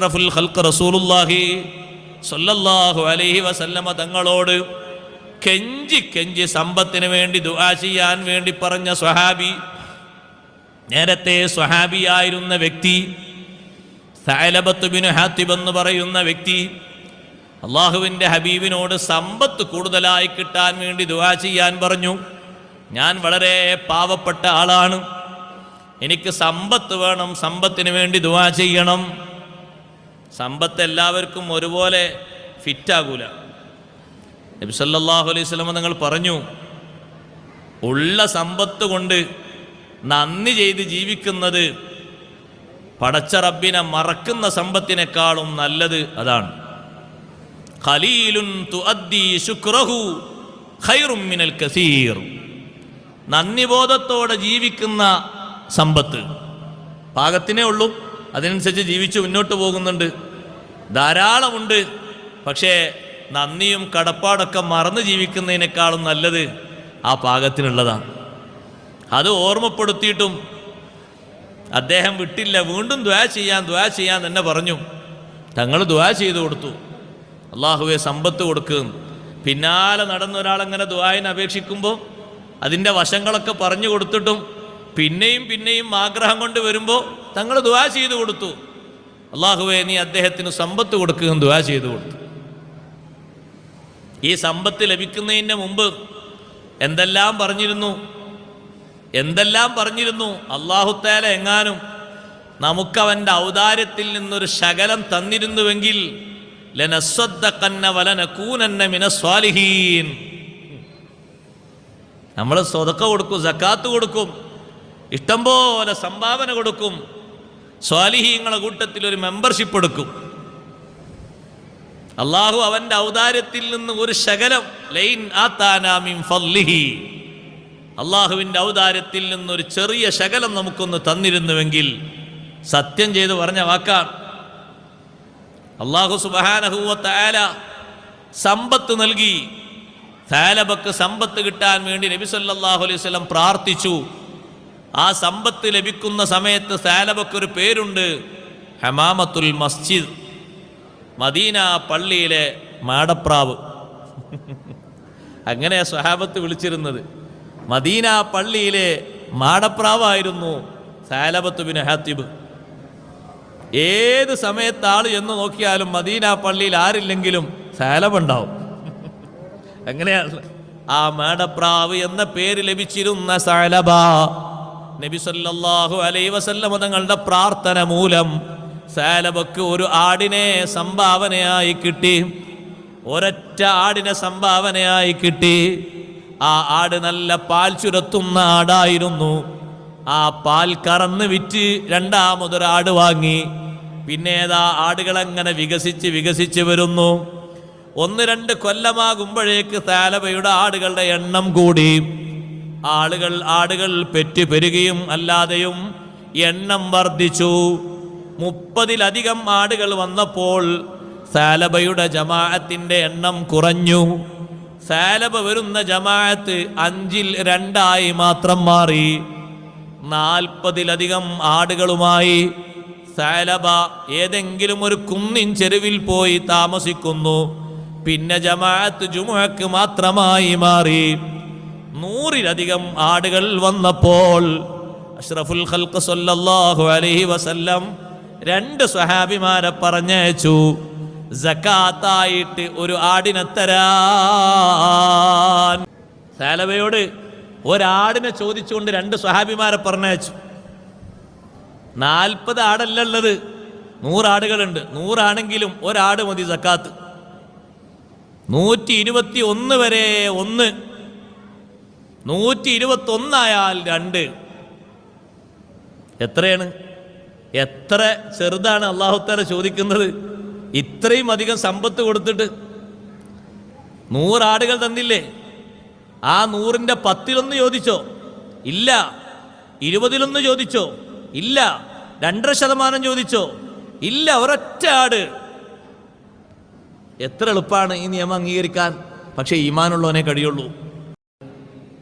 റസൂലുള്ളാഹി സ്വല്ലല്ലാഹു അലൈഹി വസല്ലമ തങ്ങളോട് കെഞ്ചി കെഞ്ചി സമ്പത്തിന് വേണ്ടി ദുആ ചെയ്യാൻ വേണ്ടി പറഞ്ഞ സ്വഹാബി നേരത്തെ സ്വഹാബിയായിരുന്ന വ്യക്തി ബിൻ ഹാത്തിബ് എന്ന് പറയുന്ന വ്യക്തി അള്ളാഹുവിന്റെ ഹബീബിനോട് സമ്പത്ത് കൂടുതലായി കിട്ടാൻ വേണ്ടി ദുആ ചെയ്യാൻ പറഞ്ഞു. ഞാൻ വളരെ പാവപ്പെട്ട ആളാണ്. എനിക്ക് സമ്പത്ത് വേണം സമ്പത്തിന് വേണ്ടി ദുആ ചെയ്യണം. സമ്പത്ത് എല്ലാവർക്കും ഒരുപോലെ ഫിറ്റാകൂല. നബി സല്ലല്ലാഹു അലൈഹി വസല്ലം നിങ്ങൾ പറഞ്ഞു ഉള്ള സമ്പത്ത് കൊണ്ട് നന്ദി ചെയ്ത് ജീവിക്കുന്നത് പടച്ച റബ്ബിനെ മറക്കുന്ന സമ്പത്തിനേക്കാളും നല്ലത് അതാണ്. ഖലീലുൻ മിനൽ കസീർ. നന്ദിബോധത്തോടെ ജീവിക്കുന്ന സമ്പത്ത്. പാകത്തിനേ ഉള്ളൂ. അതിനനുസരിച്ച് ജീവിച്ച് മുന്നോട്ട് പോകുന്നുണ്ട്. ധാരാളമുണ്ട്. പക്ഷേ നന്ദിയും കടപ്പാടൊക്കെ മറന്ന് ജീവിക്കുന്നതിനേക്കാളും നല്ലത് ആ പാകത്തിനുള്ളതാണ്. അത് ഓർമ്മപ്പെടുത്തിയിട്ടും അദ്ദേഹം വിട്ടില്ല. വീണ്ടും ദ്വാ ചെയ്യാൻ ദ്വാ ചെയ്യാൻ തന്നെ പറഞ്ഞു. തങ്ങൾ ദ്വാ ചെയ്തു കൊടുത്തു. അള്ളാഹുവെ സമ്പത്ത് കൊടുക്കുകയും പിന്നാലെ നടന്ന ഒരാളങ്ങനെ അപേക്ഷിക്കുമ്പോൾ അതിന്റെ വശങ്ങളൊക്കെ പറഞ്ഞു കൊടുത്തിട്ടും പിന്നെയും പിന്നെയും ആഗ്രഹം കൊണ്ട് വരുമ്പോൾ തങ്ങൾ ദുവാ ചെയ്തു കൊടുത്തു. അള്ളാഹുവെ നീ അദ്ദേഹത്തിന് സമ്പത്ത് കൊടുക്കുകയും ദുവാ ചെയ്തു കൊടുത്തു. ഈ സമ്പത്ത് ലഭിക്കുന്നതിന് മുമ്പ് എന്തെല്ലാം പറഞ്ഞിരുന്നു? എന്തെല്ലാം പറഞ്ഞിരുന്നു? അള്ളാഹുത്തേല എങ്ങാനും നമുക്കവന്റെ ഔദാര്യത്തിൽ നിന്നൊരു ശകലം തന്നിരുന്നുവെങ്കിൽ നമ്മൾ സ്വതക്ക കൊടുക്കും സക്കാത്ത് കൊടുക്കും. ഇഷ്ടം പോലെ സംഭാവന കൊടുക്കും. സ്വാലിഹീങ്ങളെ കൂട്ടത്തിൽ ഒരു മെമ്പർഷിപ്പ് എടുക്കും. അള്ളാഹു അവന്റെ ഔദാര്യത്തിൽ നിന്ന് ഒരു ശകലം ലൈൻ ആത്താനാമിൻ ഫല്ലിഹി അള്ളാഹുവിന്റെ ഔദാര്യത്തിൽ നിന്നൊരു ചെറിയ ശകലം നമുക്കൊന്ന് തന്നിരുന്നുവെങ്കിൽ സത്യം ചെയ്ത് പറഞ്ഞ വാക്കാണ് അള്ളാഹു സുബാനഹുല സമ്പത്ത് നൽകി. താലബക്ക് സമ്പത്ത് കിട്ടാൻ വേണ്ടി നബി സല്ലല്ലാഹു അലൈഹി വസല്ലം പ്രാർത്ഥിച്ചു. ആ സമ്പത്ത് ലഭിക്കുന്ന സമയത്ത് സാലബക്ക് ഒരു പേരുണ്ട്. ഹമാമത്തുൽ മസ്ജിദ്. മദീന പള്ളിയിലെ മാടപ്രാവ്. അങ്ങനെ സ്വഹാബത്ത് വിളിച്ചിരുന്നത്. മദീന പള്ളിയിലെ മാടപ്രാവായിരുന്നു സാലബത്ത് ബിൻ ഹാത്തിബ്. ഏത് സമയത്ത് ആൾ എന്ന് നോക്കിയാലും മദീന പള്ളിയിൽ ആരില്ലെങ്കിലും സാലബുണ്ടാവും. അങ്ങനെയാണ് ആ മാടപ്രാവ് എന്ന പേര് ലഭിച്ചിരുന്ന സാലബ. നബി സല്ലല്ലാഹു അലൈഹി വസല്ലം തങ്ങളുടെ പ്രാർത്ഥന മൂലം സാലബക്ക് ഒരു ആടിനെ സംഭാവനയായി കിട്ടി. ഒരൊറ്റ ആടിനെ സംഭാവനയായി കിട്ടി. ആ ആട് നല്ല പാൽ ചുരത്തുന്ന ആടായിരുന്നു. ആ പാൽ കറന്ന് വിറ്റ് രണ്ടാമതൊരാട് വാങ്ങി. പിന്നെ ഏതാ ആടുകളെങ്ങനെ വികസിച്ച് വികസിച്ച് വരുന്നു. ഒന്ന് രണ്ട് കൊല്ലമാകുമ്പോഴേക്ക് സാലബയുടെ ആടുകളുടെ എണ്ണം കൂടി. ആളുകൾ ആടുകൾ പെറ്റു പെരുകയും അല്ലാതെയും എണ്ണം വർദ്ധിച്ചു. മുപ്പതിലധികം ആടുകൾ വന്നപ്പോൾ സാലബയുടെ ജമാഅത്തിന്റെ എണ്ണം കുറഞ്ഞു. സാലബ വരുന്ന ജമാഅത്ത് അഞ്ചിൽ രണ്ടായി മാത്രം മാറി. നാൽപ്പതിലധികം ആടുകളുമായി സാലബ ഏതെങ്കിലും ഒരു കുന്നിൻ ചെരുവിൽ പോയി താമസിക്കുന്നു. പിന്നെ ജമാഅത്ത് ജുമുഅക്ക് മാത്രമായി മാറി. നൂറിലധികം ആടുകൾ വന്നപ്പോൾ അഷ്റഫുൽ ഖൽഖ് സല്ലല്ലാഹു അലൈഹി വസല്ലം രണ്ട് സ്വഹാബിമാരെ പറഞ്ഞയച്ചു ജക്കാത്തായിട്ട് ഒരു ആടിനെ തരാൻ. സാലവയോട് ഒരാടിനെ ചോദിച്ചുകൊണ്ട് രണ്ട് സ്വഹാബിമാരെ പറഞ്ഞയച്ചു. നാൽപ്പത് ആടല്ല ഉള്ളത് നൂറാടുകളുണ്ട് നൂറാണെങ്കിലും ഒരാട് മതി സക്കാത്ത്. നൂറ്റി ഇരുപത്തി ഒന്ന് വരെ ഒന്ന് നൂറ്റി ഇരുപത്തൊന്നായാൽ രണ്ട്. എത്രയാണ്? എത്ര ചെറുതാണ് അള്ളാഹുത്താല ചോദിക്കുന്നത്? ഇത്രയും അധികം സമ്പത്ത് കൊടുത്തിട്ട് നൂറാടുകൾ തന്നില്ലേ? ആ നൂറിന്റെ പത്തിലൊന്ന് ചോദിച്ചോ? ഇല്ല. ഇരുപതിലൊന്ന് ചോദിച്ചോ? ഇല്ല. രണ്ടര ശതമാനം ചോദിച്ചോ? ഇല്ല. ഒരൊറ്റ ആട്. എത്ര എളുപ്പമാണ് ഈ നിയമം അംഗീകരിക്കാൻ. പക്ഷേ ഈമാനുള്ളവനെ കഴിയുള്ളൂ.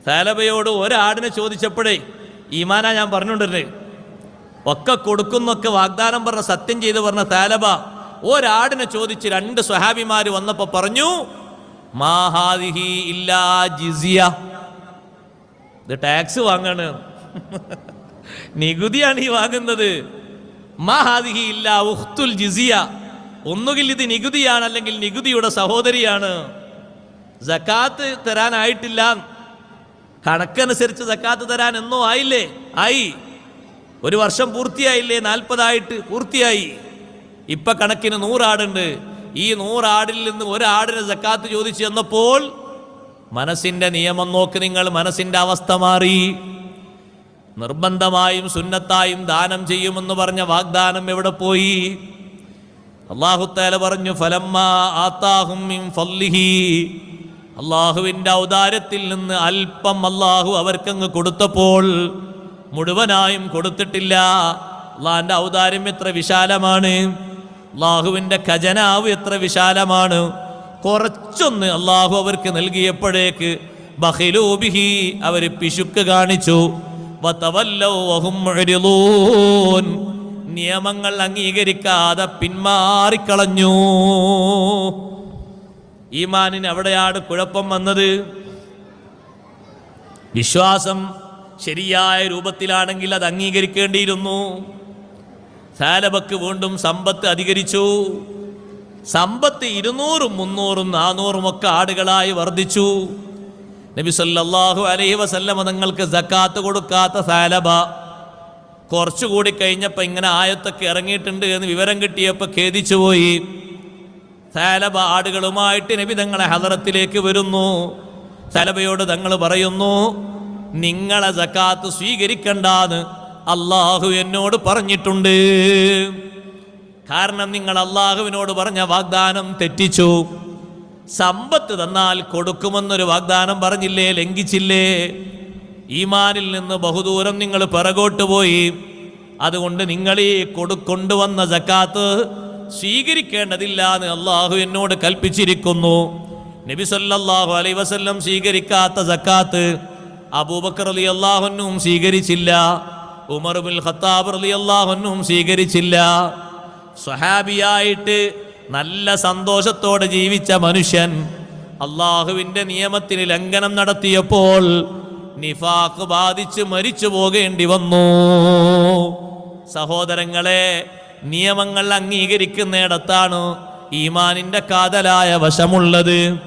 സാലബയോട് ഒരാടിനെ ചോദിച്ചപ്പോഴേ ഈമാനാ ഞാൻ പറഞ്ഞുകൊണ്ടിരുന്നേ. ഒക്കെ കൊടുക്കുന്നൊക്കെ വാഗ്ദാനം പറഞ്ഞ സത്യം ചെയ്ത് പറഞ്ഞ താലബ ഒരാടിനെ ചോദിച്ച് രണ്ട് സ്വഹാബിമാർ വന്നപ്പോ പറഞ്ഞു മാഹാദിഹി ഇല്ലാ ജിസിയ. ഇത് ടാക്സ് വാങ്ങാണ്. നികുതിയാണ് ഈ വാങ്ങുന്നത്. മാഹാദിഹി ഇല്ല ഉഖ്തുൽ ജിസിയ. ഒന്നുകിൽ ഇത് നികുതിയാണ് അല്ലെങ്കിൽ നികുതിയുടെ സഹോദരിയാണ്. ജക്കാത്ത് തരാനായിട്ടില്ല. കണക്കനുസരിച്ച് സക്കാത്ത് തരാൻ എന്നോ ആയില്ലേ? ആയി. ഒരു വർഷം പൂർത്തിയായില്ലേ? നാൽപ്പതായിട്ട് പൂർത്തിയായി. ഇപ്പൊ കണക്കിന് നൂറാടുണ്ട്. ഈ നൂറാടിൽ നിന്ന് ഒരാടിന് സക്കാത്ത് ചോദിച്ചു എന്നപ്പോൾ മനസ്സിന്റെ നിയമം നോക്ക് നിങ്ങൾ മനസ്സിന്റെ അവസ്ഥ മാറി. നിർബന്ധമായും സുന്നത്തായും ദാനം ചെയ്യുമെന്ന് പറഞ്ഞ വാഗ്ദാനം എവിടെ പോയി? അള്ളാഹുത്താല പറഞ്ഞു ഫലമ്മ ആത്താഹും അള്ളാഹുവിന്റെ ഔദാര്യത്തിൽ നിന്ന് അല്പം അള്ളാഹു അവർക്കങ്ങ് കൊടുത്തപ്പോൾ മുഴുവനായും കൊടുത്തിട്ടില്ല. അള്ളാഹിന്റെ ഔദാര്യം എത്ര വിശാലമാണ്. അള്ളാഹുവിന്റെ ഖജനാവ് എത്ര വിശാലമാണ്. കുറച്ചൊന്ന് അള്ളാഹു അവർക്ക് നൽകിയപ്പോഴേക്ക് ബഹിലൂബിഹി അവർ പിശുക്ക് കാണിച്ചു. നിയമങ്ങൾ അംഗീകരിക്കാതെ പിന്മാറിക്കളഞ്ഞു. ഈമാനിന് എവിടെയാണ് കുഴപ്പം വന്നത്? വിശ്വാസം ശരിയായ രൂപത്തിലാണെങ്കിൽ അത് അംഗീകരിക്കേണ്ടിയിരുന്നു. സാലബക്ക് വീണ്ടും സമ്പത്ത് അധികരിച്ചു. സമ്പത്ത് ഇരുന്നൂറും മുന്നൂറും നാനൂറും ഒക്കെ ആടുകളായി വർദ്ധിച്ചു. നബി സല്ലല്ലാഹു അലൈഹി വസല്ലമ തങ്ങൾക്ക് സക്കാത്ത് കൊടുക്കാത്ത സാലബ കുറച്ചുകൂടി കഴിഞ്ഞപ്പോൾ ഇങ്ങനെ ആയത്തൊക്കെ ഇറങ്ങിയിട്ടുണ്ട് എന്ന് വിവരം കിട്ടിയപ്പോൾ ഖേദിച്ചു സാലബ ആടുകളുമായിട്ട് നബി തങ്ങളെ ഹദറത്തിലേക്ക് വരുന്നു. തലബയോട് തങ്ങൾ പറയുന്നു നിങ്ങളെ ജക്കാത്ത് സ്വീകരിക്കണ്ടാന്ന് അള്ളാഹു എന്നോട് പറഞ്ഞിട്ടുണ്ട്. കാരണം നിങ്ങൾ അള്ളാഹുവിനോട് പറഞ്ഞ വാഗ്ദാനം തെറ്റിച്ചു. സമ്പത്ത് തന്നാൽ കൊടുക്കുമെന്നൊരു വാഗ്ദാനം പറഞ്ഞില്ലേ? ലംഘിച്ചില്ലേ? ഈമാനിൽ നിന്ന് ബഹുദൂരം നിങ്ങൾ പിറകോട്ട് പോയി. അതുകൊണ്ട് നിങ്ങൾ ഈ കൊടുക്കൊണ്ടുവന്ന ജക്കാത്ത് സ്വീകരിക്കേണ്ടതില്ല എന്ന് അള്ളാഹു എന്നോട് കൽപ്പിച്ചിരിക്കുന്നു. നബി സല്ലാഹു അലൈ വസല്ലം സ്വീകരിക്കാത്ത സക്കാത്ത് അബൂബക്കർ അലി അള്ളാഹുനും സ്വീകരിച്ചില്ല. ഉമർ ബിൻ ഖത്താബ് അലി അള്ളാഹുനും സ്വീകരിച്ചില്ല. സ്വഹാബിയായിട്ട് നല്ല സന്തോഷത്തോടെ ജീവിച്ച മനുഷ്യൻ അള്ളാഹുവിന്റെ നിയമത്തിന് ലംഘനം നടത്തിയപ്പോൾ നിഫാഖ് ബാധിച്ച് മരിച്ചു പോകേണ്ടി വന്നു. സഹോദരങ്ങളെ നിയമങ്ങൾ അംഗീകരിക്കുന്നിടത്താണ് ഈമാനിന്റെ കാതലായ വശമുള്ളത്.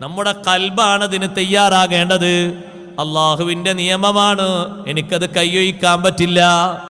നമ്മുടെ കൽബാണ് അതിന് തയ്യാറാകേണ്ടത്. അള്ളാഹുവിന്റെ നിയമമാണ് എനിക്കത് കൈയൊഴിക്കാൻ പറ്റില്ല.